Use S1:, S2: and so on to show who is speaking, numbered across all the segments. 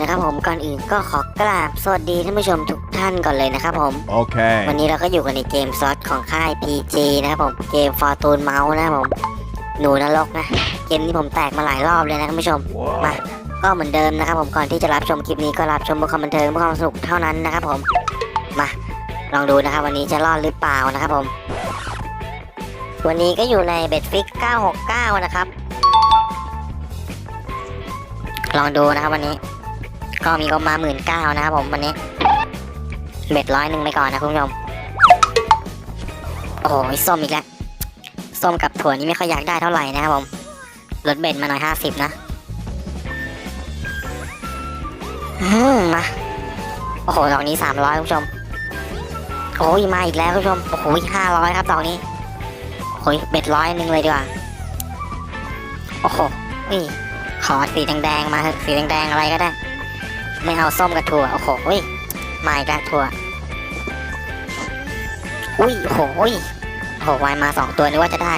S1: นะครับผมก่อนอื่นก็ขอกราบสวัสดีท่านผู้ชมทุกท่านก่อนเลยนะครับผม
S2: Okay.
S1: วันนี้เราก็อยู่กันในเกมซอสของค่าย PG นะครับผม เกม Fortune Mouse นะครับผม หนูนรกนะ เกมนี้ผมแตกมาหลายรอบเลยนะท่านผู้ชม มา ก็เหมือนเดิมนะครับผม ก่อนที่จะรับชมคลิปนี้ก็รับชมเพื่อความบันเทิงเพื่อความสนุกเท่านั้นนะครับผม มา ลองดูนะครับวันนี้จะรอดหรือเปล่านะครับผม วันนี้ก็อยู่ในเบ็ดฟิก 969 นะครับลองดูนะครับวันนี้ ก็มีก็มาหมื่นเก้านะครับผมวันนี้ เบ็ดร้อยหนึ่งไปก่อนนะคุณผู้ชม โอ้โหส้มอีกแล้ว ส้มกับถั่วนี่ไม่ค่อยอยากได้เท่าไหร่นะครับผม ลดเบ็ดมาหน่อยห้าสิบนะอืมมา โอ้โห ดอกนี้สามร้อยคุณผู้ชม โอ้ยมาอีกแล้วคุณผู้ชม โอ้โหห้าร้อยครับดอกนี้ โอ้ยเบ็ดร้อยหนึ่งเลยดีกว่า โอ้โหนี่ขอสีแดงๆมาสีแดงๆอะไรก็ได้ ไม่เอาส้มกับถั่วโอ้โหเฮ้ยมาอีกแล้วถั่วอุ้ยโอ้โหยโอ้โหวายมาสองตัวนึกว่าจะได้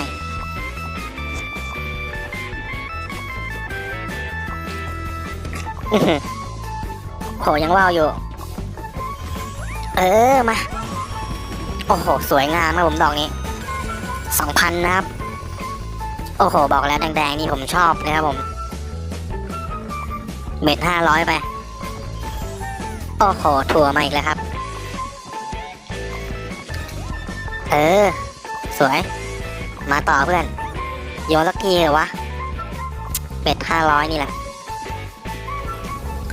S1: อื้อหือโหยังว่าวอยู่ เออมา โอ้โห สวยงามครับผมดอกนี้สองพันนะครับ โอ้โห บอกแล้วแดงๆนี่ผมชอบนะครับผม เม็ดห้าร้อยไป โอ้โหถั่วมาอีกแล้วครับ เออ สวย มาต่อเพื่อน โยนสักทีเหรอวะเบ็ดห้าร้อยนี่แหละ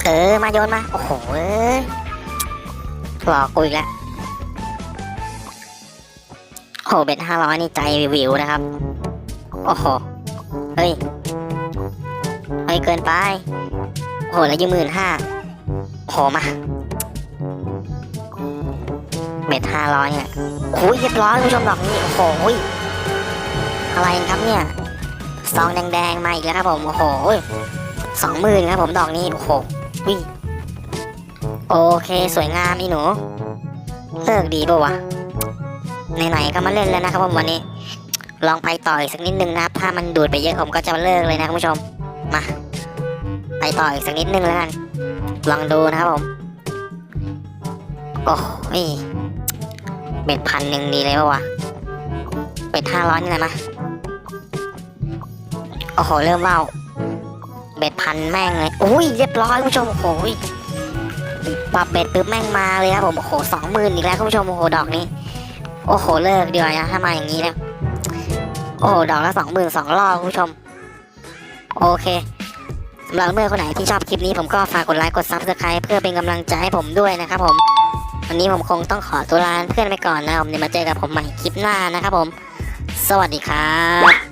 S1: เออ มาโยนมา โอ้โหหลอกกูอีกแล้วโอ้เบ็ดห้าร้อยนี่ใจวิวนะครับ โอ้โห เฮ้ย เฮ้ย เกินไป โอ้โห แล้วยังหมื่นห้าโอ้โห มา เบ็ดห้าร้อยเนี่ยโอ้ยเรียบร้อยคุณผู้ชมดอกนี้ โอ้โหอะไรครับเนี่ยซองแดงๆมาอีกแล้วครับผม โอ้โหสองหมื่นครับผมดอกนี้ โอ้โหวิโอเคสวยงามนี่หนู เลิกดีป่าวะไหนๆก็มาเล่นแล้วนะครับผมวันนี้ ลองไปต่ออีกสักนิดนึงนะครับ ถ้ามันดูดไปเยอะผมก็จะเลิกเลยนะคุณผู้ชม มา ไปต่ออีกสักนิดนึงแล้วกัน ลองดูนะครับผม โอ้ย เบ็ดพันหนึ่งดีเลยปะวะเบ็ดห้าร้อยนี่แหละมาโอ้โหเริ่มว่าเบ็ดพันแม่งเลยอุ้ยเรียบร้อยคุณผู้ชมโอ้โหปรับเบ็ดปุ๊บแม่งมาเลยครับผมโอ้โหสองหมื่นอีกแล้วคุณผู้ชมโอ้โหดอกนี้ โอ้โหเลิกดีกว่านะถ้ามาอย่างนี้นะโอ้โหดอกละสองหมื่นสองรอบคุณผู้ชม โอเคสำหรับเมื่อคนไหนที่ชอบคลิปนี้ผมก็ฝากกดไลค์กดซับสไคร b e เพื่อเป็นกำลังใจให้ผมด้วยนะครับผม วันนี้ผมคงต้องขอตัวลาเพื่อนไปก่อนนะผมเดี๋ยวมาเจอกับผมใหม่คลิปหน้านะครับผม สวัสดีครับ